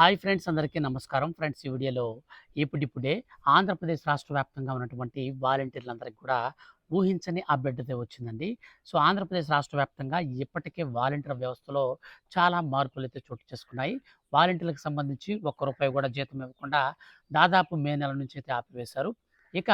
Hi friends అందరికీ నమస్కారం. Friends ఈ వీడియోలో ఇప్పుడిప్పుడే ఆంధ్రప్రదేశ్ రాష్ట్ర వ్యాప్తంగా ఉన్నటువంటి వాలంటీర్లందరికీ కూడా ఊహించని అప్డేట్ వచ్చిందండి. సో ఆంధ్రప్రదేశ్ రాష్ట్ర వ్యాప్తంగా ఇప్పటికే వాలంటీర్ వ్యవస్థలో చాలా మార్పులు అయితే చోటు చేసుకున్నాయి. వాలంటీర్లకు సంబంధించి ఒక్క రూపాయి కూడా జీతం ఇవ్వకుండా దాదాపు మే నెల నుంచి అయితే ఆపివేశారు. ఇక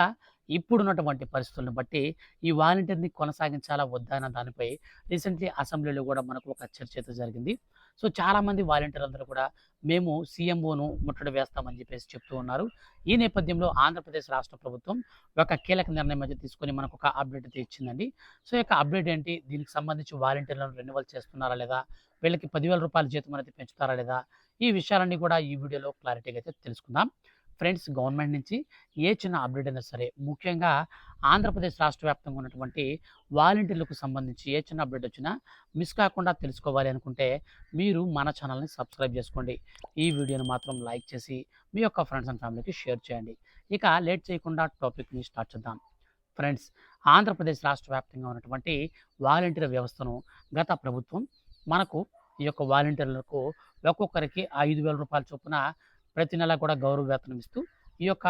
ఇప్పుడున్నటువంటి పరిస్థితులను బట్టి ఈ వాలంటీర్ని కొనసాగించాలా వద్దా అన్న దానిపై రీసెంట్లీ అసెంబ్లీలో కూడా మనకు ఒక చర్చ అయితే జరిగింది. సో చాలామంది వాలంటీర్లు అందరూ కూడా మేము సీఎంఓను ముట్టడి వేస్తామని చెప్పేసి చెప్తూ ఉన్నారు. ఈ నేపథ్యంలో ఆంధ్రప్రదేశ్ రాష్ట్ర ప్రభుత్వం ఒక కీలక నిర్ణయం అయితే తీసుకొని మనకు ఒక అప్డేట్ అయితే ఇచ్చిందండి. సో యొక్క అప్డేట్ ఏంటి? దీనికి సంబంధించి వాలంటీర్లను రెన్యువల్ చేస్తున్నారా లేదా? వీళ్ళకి పదివేల రూపాయల జీతం అనేది పెంచుతారా లేదా? ఈ విషయాలన్నీ కూడా ఈ వీడియోలో క్లారిటీగా అయితే తెలుసుకుందాం. ఫ్రెండ్స్ గవర్నమెంట్ నుంచి ఏ చిన్న అప్డేట్ అయినా సరే ముఖ్యంగా ఆంధ్రప్రదేశ్ రాష్ట్ర వ్యాప్తంగా ఉన్నటువంటి వాలంటీర్లకు సంబంధించి ఏ చిన్న అప్డేట్ వచ్చినా మిస్ కాకుండా తెలుసుకోవాలి అనుకుంటే మీరు మన ఛానల్ని సబ్స్క్రైబ్ చేసుకోండి. ఈ వీడియోని మాత్రం లైక్ చేసి మీ యొక్క ఫ్రెండ్స్ అండ్ ఫ్యామిలీకి షేర్ చేయండి. ఇక లేట్ చేయకుండా టాపిక్ని స్టార్ట్ చేద్దాం. ఫ్రెండ్స్ ఆంధ్రప్రదేశ్ రాష్ట్ర వ్యాప్తంగా ఉన్నటువంటి వాలంటీర్ వ్యవస్థను గత ప్రభుత్వం మనకు ఈ యొక్క వాలంటీర్లకు ఒక్కొక్కరికి ఐదు వేల రూపాయల చొప్పున ప్రతి నెల కూడా గౌరవ వేతనం ఇస్తూ ఈ యొక్క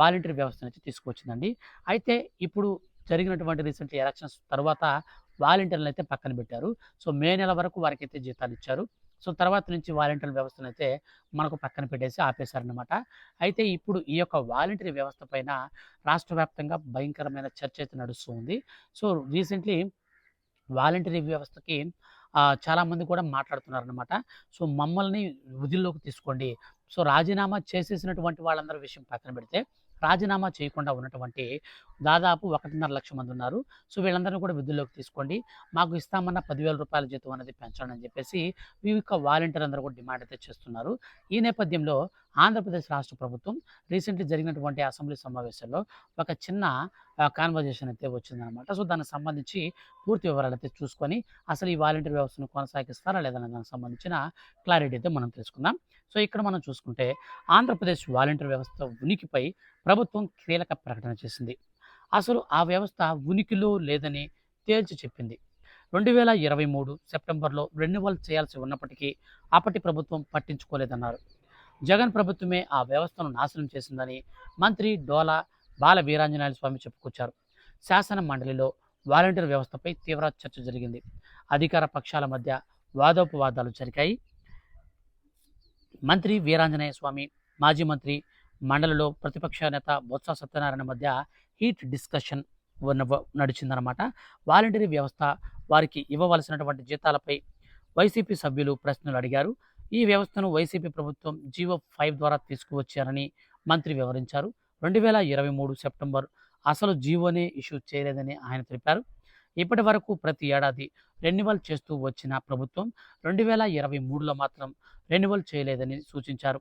వాలంటీర్ వ్యవస్థ నుంచి తీసుకొచ్చిందండి అయితే ఇప్పుడు జరిగినటువంటి రీసెంట్ ఎలక్షన్స్ తర్వాత వాలంటీర్లు అయితే పక్కన పెట్టారు. సో మే నెల వరకు వారికి అయితే జీతాలు ఇచ్చారు. సో తర్వాత నుంచి వాలంటీర్ వ్యవస్థను అయితే మనకు పక్కన పెట్టేసి ఆపేశారనమాట అయితే ఇప్పుడు ఈ యొక్క వాలంటీర్ వ్యవస్థ పైన రాష్ట్ర వ్యాప్తంగా భయంకరమైన చర్చ అయితే నడుస్తూ ఉంది. సో రీసెంట్లీ వాలంటీర్ వ్యవస్థకి చాలామంది కూడా మాట్లాడుతున్నారనమాట సో మమ్మల్ని విధుల్లోకి తీసుకోండి. సో రాజీనామా చేసేసినటువంటి వాళ్ళందరి విషయం పక్కన పెడితే రాజీనామా చేయకుండా ఉన్నటువంటి దాదాపు ఒకటిన్నర లక్ష మంది ఉన్నారు. సో వీళ్ళందరినీ కూడా విధుల్లోకి తీసుకోండి. మాకు ఇస్తామన్న పదివేల రూపాయల జీతం అనేది పెంచాలని చెప్పేసి ఈ యొక్క వాలంటీర్ అందరూ కూడా డిమాండ్ అయితే చేస్తున్నారు. ఈ నేపథ్యంలో ఆంధ్రప్రదేశ్ రాష్ట్ర ప్రభుత్వం రీసెంట్లీ జరిగినటువంటి అసెంబ్లీ సమావేశంలో ఒక చిన్న కాన్వర్జేషన్ అయితే వచ్చిందనమాట సో దానికి సంబంధించి పూర్తి వివరాలు అయితే చూసుకొని అసలు ఈ వాలంటీర్ వ్యవస్థను కొనసాగిస్తారా లేదా దానికి సంబంధించిన క్లారిటీ అయితే మనం తెలుసుకుందాం. సో ఇక్కడ మనం చూసుకుంటే ఆంధ్రప్రదేశ్ వాలంటీర్ వ్యవస్థ ఉనికిపై ప్రభుత్వం కీలక ప్రకటన చేసింది. అసలు ఆ వ్యవస్థ ఉనికిలో లేదని తేల్చి చెప్పింది. రెండు వేల ఇరవై మూడు సెప్టెంబర్లో రెన్యువల్ చేయాల్సి ఉన్నప్పటికీ అప్పటి ప్రభుత్వం పట్టించుకోలేదన్నారు. జగన్ ప్రభుత్వమే ఆ వ్యవస్థను నాశనం చేసిందని మంత్రి డోలా బాల వీరాంజనేయ స్వామి చెప్పుకొచ్చారు. శాసన మండలిలో వాలంటీర్ వ్యవస్థపై తీవ్ర చర్చ జరిగింది. అధికార పక్షాల మధ్య వాదోపవాదాలు జరిగాయి. మంత్రి వీరాంజనేయ స్వామి మాజీ మంత్రి మండలిలో ప్రతిపక్ష నేత బొత్స సత్యనారాయణ మధ్య హీట్ డిస్కషన్ నడిచిందన్నమాట. నడిచిందనమాట వాలంటీర్ వ్యవస్థ వారికి ఇవ్వవలసినటువంటి జీతాలపై వైసీపీ సభ్యులు ప్రశ్నలు అడిగారు. ఈ వ్యవస్థను వైసీపీ ప్రభుత్వం జీవో ఫైవ్ ద్వారా తీసుకువచ్చారని మంత్రి వివరించారు. రెండు వేల ఇరవై మూడు సెప్టెంబర్ అసలు జీవోనే ఇష్యూ చేయలేదని ఆయన తెలిపారు. ఇప్పటి వరకు ప్రతి ఏడాది రెన్యువల్ చేస్తూ వచ్చిన ప్రభుత్వం రెండు వేల ఇరవై మూడులో మాత్రం రెన్యువల్ చేయలేదని సూచించారు.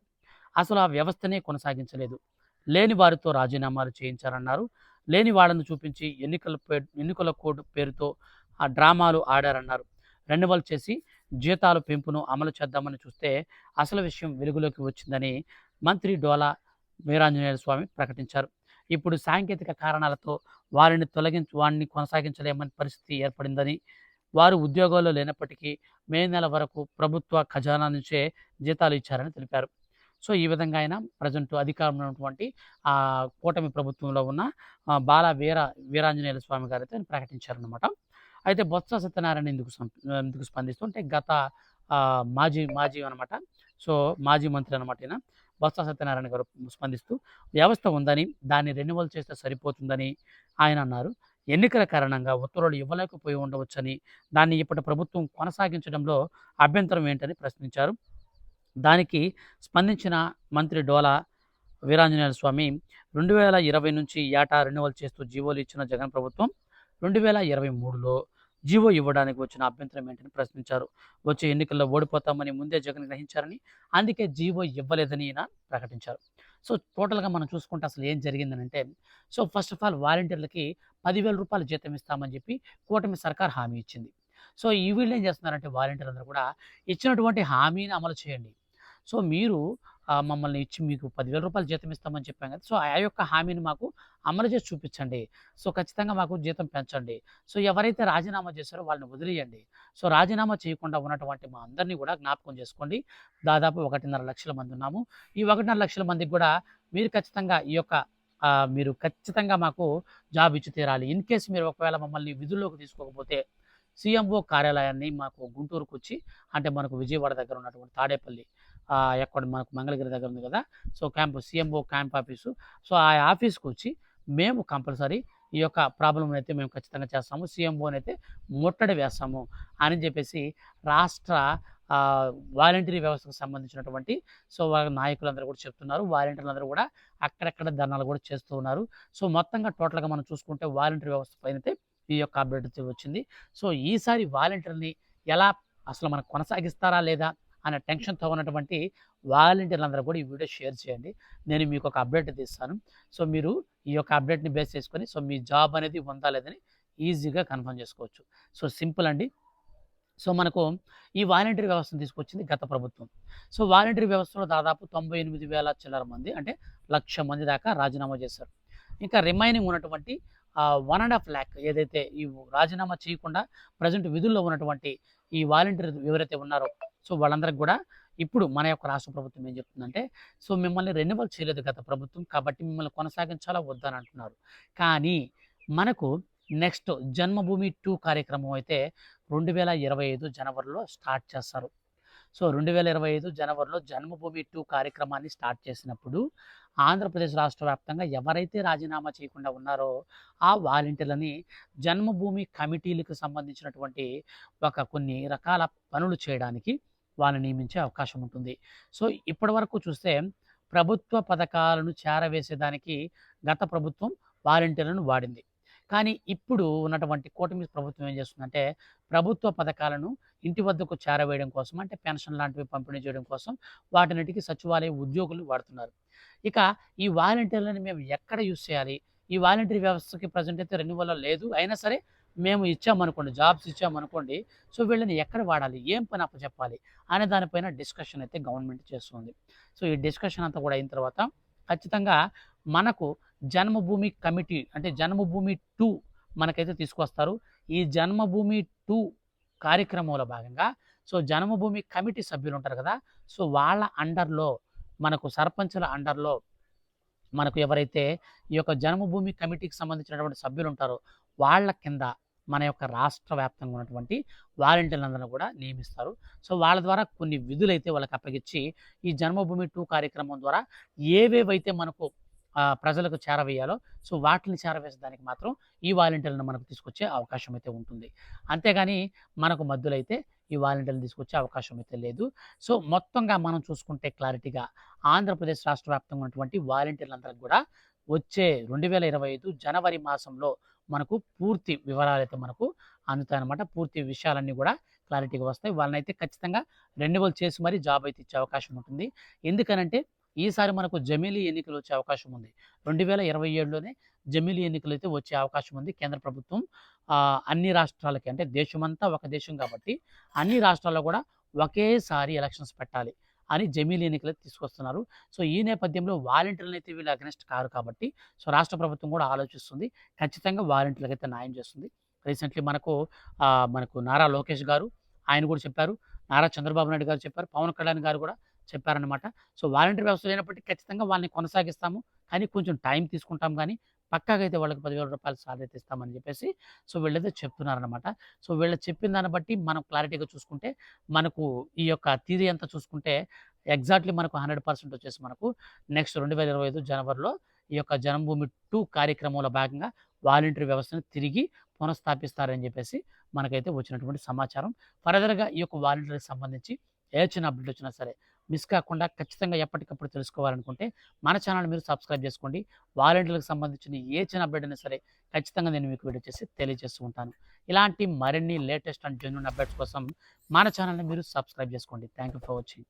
అసలు ఆ వ్యవస్థనే కొనసాగించలేదు. లేని వారితో రాజీనామాలు చేయించారన్నారు. లేని వాళ్ళను చూపించి ఎన్నికల పే ఎన్నికల కోడ్ పేరుతో ఆ డ్రామాలు ఆడారన్నారు. రెన్యువల్ చేసి జీతాలు పెంపును అమలు చేద్దామని చూస్తే అసలు విషయం వెలుగులోకి వచ్చిందని మంత్రి డోలా వీరాంజనేయ స్వామి ప్రకటించారు. ఇప్పుడు సాంకేతిక కారణాలతో వారిని తొలగించి వారిని కొనసాగించలేమని పరిస్థితి ఏర్పడిందని వారు ఉద్యోగాల్లో లేనప్పటికీ మే నెల వరకు ప్రభుత్వ ఖజానా నుంచే జీతాలు ఇచ్చారని తెలిపారు. సో ఈ విధంగా ఆయన ప్రజెంట్ అధికారంలో ఉన్నటువంటి ఆ కూటమి ప్రభుత్వంలో ఉన్న బాల వీర వీరాంజనేయుల స్వామి గారు అయితే ప్రకటించారనమాట అయితే బొత్స సత్యనారాయణ ఎందుకు ఎందుకు స్పందిస్తుంటే గత మాజీ మాజీ అనమాట సో మాజీ మంత్రి అనమాట ఈయన. బొత్స సత్యనారాయణ గారు స్పందిస్తూ వ్యవస్థ ఉందని దాన్ని రెన్యువల్ చేస్తే సరిపోతుందని ఆయన అన్నారు. ఎన్నికల కారణంగా ఉత్తర్వులు ఇవ్వలేకపోయి ఉండవచ్చని దాన్ని ఇప్పటి ప్రభుత్వం కొనసాగించడంలో అభ్యంతరం ఏంటని ప్రశ్నించారు. దానికి స్పందించిన మంత్రి డోలా వీరాంజనేయ స్వామి రెండు వేల ఇరవై నుంచి ఏటా రెన్యువల్ చేస్తూ జీవోలు ఇచ్చిన జగన్ ప్రభుత్వం రెండు వేల ఇరవై మూడులో జీవో ఇవ్వడానికి వచ్చిన అభ్యంతరం ఏంటని ప్రశ్నించారు. వచ్చే ఎన్నికల్లో ఓడిపోతామని ముందే జగన్ గ్రహించారని అందుకే జీవో ఇవ్వలేదని ఈయన ప్రకటించారు. సో టోటల్గా మనం చూసుకుంటే అసలు ఏం జరిగిందని అంటే సో ఫస్ట్ ఆఫ్ ఆల్ వాలంటీర్లకి పదివేల రూపాయలు జీతం ఇస్తామని చెప్పి కూటమి సర్కార్ హామీ ఇచ్చింది. సో ఈ వీళ్ళు ఏం చేస్తున్నారంటే వాలంటీర్ అందరూ కూడా ఇచ్చినటువంటి హామీని అమలు చేయండి. సో మీరు మమ్మల్ని ఇచ్చి మీకు పదివేల రూపాయలు జీతం ఇస్తామని చెప్పాం కదా! సో, ఆ యొక్క హామీని మాకు అమలు చేసి చూపించండి. సో, ఖచ్చితంగా మాకు జీతం పెంచండి. సో, ఎవరైతే రాజీనామా చేశారో వాళ్ళని వదిలేయండి. సో, రాజీనామా చేయకుండా ఉన్నటువంటి మా అందరిని కూడా జ్ఞాపకం చేసుకోండి. దాదాపు 1.5 లక్షల మంది ఉన్నాము. ఈ 1.5 లక్షల మందికి కూడా మీరు ఖచ్చితంగా ఈ యొక్క మీరు ఖచ్చితంగా మాకు జాబ్ ఇచ్చి తీరాలి. ఇన్ కేస్ మీరు ఒకవేళ మమ్మల్ని విధుల్లోకి తీసుకోకపోతే సీఎంఓ కార్యాలయాన్ని మాకు గుంటూరుకొచ్చి అంటే మనకు విజయవాడ దగ్గర ఉన్నటువంటి తాడేపల్లి ఎక్కడ మనకు మంగళగిరి దగ్గర ఉంది కదా! So, camp CMO camp office. So, ఆ ఆఫీస్కి వచ్చి మేము కంపల్సరీ ఈ యొక్క ప్రాబ్లమ్‌నైతే మేము ఖచ్చితంగా చేస్తాము. సీఎంఓనైతే ముట్టడి వేస్తాము అని చెప్పేసి రాష్ట్ర ఆహ్, వాలంటరీ వ్యవస్థకు సంబంధించినటువంటి సో, వాళ్ళ నాయకులందరూ కూడా చెప్తున్నారు. వాలంటీర్లందరూ కూడా అక్కడక్కడ ధర్నాలు కూడా చేస్తూ ఉన్నారు. సో, మొత్తంగా టోటల్‌గా మనం చూసుకుంటే వాలంటరీ వ్యవస్థ పైనైతే ఈ యొక్క అప్డేట్ వచ్చింది. సో, ఈసారి వాలంటీర్‌ని ఎలా అసలు మనకు కొనసాగిస్తారా లేదా అనే టెన్షన్‌తో ఉన్నటువంటి వాలంటీర్లందరూ కూడా ఈ వీడియో షేర్ చేయండి. నేను మీకు ఒక అప్డేట్ తీస్తాను సో, మీరు ఈ యొక్క అప్డేట్‌ని బేస్ చేసుకొని సో, మీ జాబ్ అనేది ఉందా లేదని ఈజీగా కన్ఫర్మ్ చేసుకోవచ్చు. సో, సింపుల్ అండి. సో, మనకు ఈ వాలంటీర్ వ్యవస్థను తీసుకొచ్చింది గత ప్రభుత్వం. సో, వాలంటీర్ వ్యవస్థలో దాదాపు 98,000 చిల్లర మంది అంటే లక్ష మంది దాకా రాజీనామా చేశారు. ఇంకా రిమైనింగ్ ఉన్నటువంటి వన్ అండ్ హాఫ్ ల్యాక్ ఏదైతే ఈ రాజీనామా చేయకుండా ప్రజెంట్ విధుల్లో ఉన్నటువంటి ఈ వాలంటీర్ ఎవరైతే ఉన్నారో సో, వాళ్ళందరికి కూడా ఇప్పుడు మన యొక్క రాష్ట్ర ప్రభుత్వం ఏం చెప్తుందంటే సో, మిమ్మల్ని రెన్యువల్ చేయలేదు గత ప్రభుత్వం. కాబట్టి మిమ్మల్ని కొనసాగించాలా వద్దని అంటున్నారు. కానీ మనకు నెక్స్ట్ జన్మభూమి టూ కార్యక్రమం అయితే 2025 జనవరిలో స్టార్ట్ చేస్తారు. సో, 2025 జనవరిలో జన్మభూమి టూ కార్యక్రమాన్ని స్టార్ట్ చేసినప్పుడు ఆంధ్రప్రదేశ్ రాష్ట్ర వ్యాప్తంగా ఎవరైతే రాజీనామా చేయకుండా ఉన్నారో ఆ వాలంటీర్‌లని జన్మభూమి కమిటీలకు సంబంధించినటువంటి ఒక కొన్ని రకాల పనులు చేయడానికి వాళ్ళని నియమించే అవకాశం ఉంటుంది. సో, ఇప్పటివరకు చూస్తే ప్రభుత్వ పథకాలను చేరవేసేదానికి గత ప్రభుత్వం వాలంటీర్‌లను వాడింది. కానీ ఇప్పుడు ఉన్నటువంటి కూటమి ప్రభుత్వం ఏం చేస్తుందంటే ప్రభుత్వ పథకాలను ఇంటి వద్దకు చేరవేయడం కోసం అంటే పెన్షన్ లాంటివి పంపిణీ చేయడం కోసం వాటన్నిటికి సచివాలయ ఉద్యోగులు వాడుతున్నారు. ఇక ఈ వాలంటీర్లను మేము ఎక్కడ యూజ్ చేయాలి? ఈ వాలంటరీ వ్యవస్థకి ప్రజెంట్ అయితే రెన్యువల్ లేదు. అయినా సరే మేము ఇచ్చామనుకోండి జాబ్స్ ఇచ్చామనుకోండి సో, వీళ్ళని ఎక్కడ వాడాలి? ఏం పని అప్పచెప్పాలి? అనే దానిపైన డిస్కషన్ అయితే గవర్నమెంట్ చేస్తుంది. సో, ఈ డిస్కషన్ అంతా కూడా అయిన తర్వాత ఖచ్చితంగా మనకు జన్మభూమి కమిటీ అంటే జన్మభూమి టూ మనకైతే తీసుకొస్తారు. ఈ జన్మభూమి టూ కార్యక్రమంలో భాగంగా సో, జన్మభూమి కమిటీ సభ్యులు ఉంటారు కదా! సో, వాళ్ళ అండర్‌లో మనకు సర్పంచుల అండర్‌లో మనకు ఎవరైతే ఈ యొక్క జన్మభూమి కమిటీకి సంబంధించినటువంటి సభ్యులు ఉంటారో వాళ్ళ కింద మన యొక్క రాష్ట్ర వ్యాప్తంగా ఉన్నటువంటి వాలంటీర్లందరూ కూడా నియమిస్తారు. సో, వాళ్ళ ద్వారా కొన్ని విధులైతే వాళ్ళకి అప్పగించి ఈ జన్మభూమి టూ కార్యక్రమం ద్వారా ఏవేవైతే మనకు ప్రజలకు చేరవేయాలో సో, వాటిని చేరవేసేదానికి మాత్రం ఈ వాలంటీర్‌లను మనకు తీసుకొచ్చే అవకాశం అయితే ఉంటుంది. అంతేగాని మనకు మధ్యలో అయితే ఈ వాలంటీర్లు తీసుకొచ్చే అవకాశం అయితే లేదు. సో, మొత్తంగా మనం చూసుకుంటే క్లారిటీగా ఆంధ్రప్రదేశ్ రాష్ట్ర వ్యాప్తంగా ఉన్నటువంటి వాలంటీర్లందరికి కూడా వచ్చే 2025 జనవరి మాసంలో మనకు పూర్తి వివరాలు అయితే మనకు అందుతాయి అనమాట పూర్తి విషయాలన్నీ కూడా క్లారిటీగా వస్తాయి. వాళ్ళనైతే ఖచ్చితంగా రెన్యువల్ చేసి మరీ జాబ్ అయితే ఇచ్చే అవకాశం ఉంటుంది. ఎందుకనంటే ఈసారి మనకు జమిలీ ఎన్నికలు వచ్చే అవకాశం ఉంది. 2027లోనే జమిలీ ఎన్నికలైతే వచ్చే అవకాశం ఉంది. కేంద్ర ప్రభుత్వం అన్ని రాష్ట్రాలకి అంటే దేశమంతా ఒక దేశం కాబట్టి అన్ని రాష్ట్రాల్లో కూడా ఒకేసారి ఎలక్షన్స్ పెట్టాలి అని జమీల్ ఎన్నికలైతే తీసుకొస్తున్నారు. సో, ఈ నేపథ్యంలో వాలంటీర్‌లనైతే వీళ్ళు అగ్నెస్ట్ కారు కాబట్టి సో, రాష్ట్ర ప్రభుత్వం కూడా ఆలోచిస్తుంది. ఖచ్చితంగా వాలంటీర్‌లకైతే న్యాయం చేస్తుంది. రీసెంట్‌లీ మనకు మనకు నారా లోకేష్ గారు ఆయన కూడా చెప్పారు. నారా చంద్రబాబు నాయుడు గారు చెప్పారు. పవన్ కళ్యాణ్ గారు కూడా చెప్పారనమాట సో, వాలంటీర్ వ్యవస్థ లేనప్పటికీ ఖచ్చితంగా వాళ్ళని కొనసాగిస్తాము. కానీ కొంచెం టైం తీసుకుంటాం కానీ పక్కాగా అయితే వాళ్ళకి పదివేల రూపాయలు సాధ్యత ఇస్తామని చెప్పేసి సో, వీళ్ళైతే చెప్తున్నారనమాట సో, వీళ్ళు చెప్పిన దాన్ని బట్టి మనం క్లారిటీగా చూసుకుంటే మనకు ఈ యొక్క థియరీ అంతా చూసుకుంటే ఎగ్జాక్ట్‌లీ మనకు 100% వచ్చేసి మనకు నెక్స్ట్ 2025 జనవరిలో ఈ యొక్క జన్మభూమి టూ కార్యక్రమంలో భాగంగా వాలంటరీ వ్యవస్థను తిరిగి పునఃస్థాపిస్తారని చెప్పేసి మనకైతే వచ్చినటువంటి సమాచారం. ఫర్దర్‌గా ఈ యొక్క వాలంటీర్‌కి సంబంధించి ఏ చిన్న అప్డేట్ వచ్చినా సరే మిస్ కాకుండా ఖచ్చితంగా ఎప్పటికప్పుడు తెలుసుకోవాలనుకుంటే మన ఛానల్‌ని మీరు సబ్స్క్రైబ్ చేసుకోండి. వాలంటీర్‌లకు సంబంధించిన ఏ చిన్న అప్డేట్ అయినా సరే ఖచ్చితంగా నేను మీకు వీడియో చేసి తెలియజేస్తూ ఉంటాను. ఇలాంటి మరిన్ని లేటెస్ట్ అండ్ జెన్యున్ అప్డేట్స్ కోసం మన ఛానల్‌ని మీరు సబ్స్క్రైబ్ చేసుకోండి. Thank you for watching.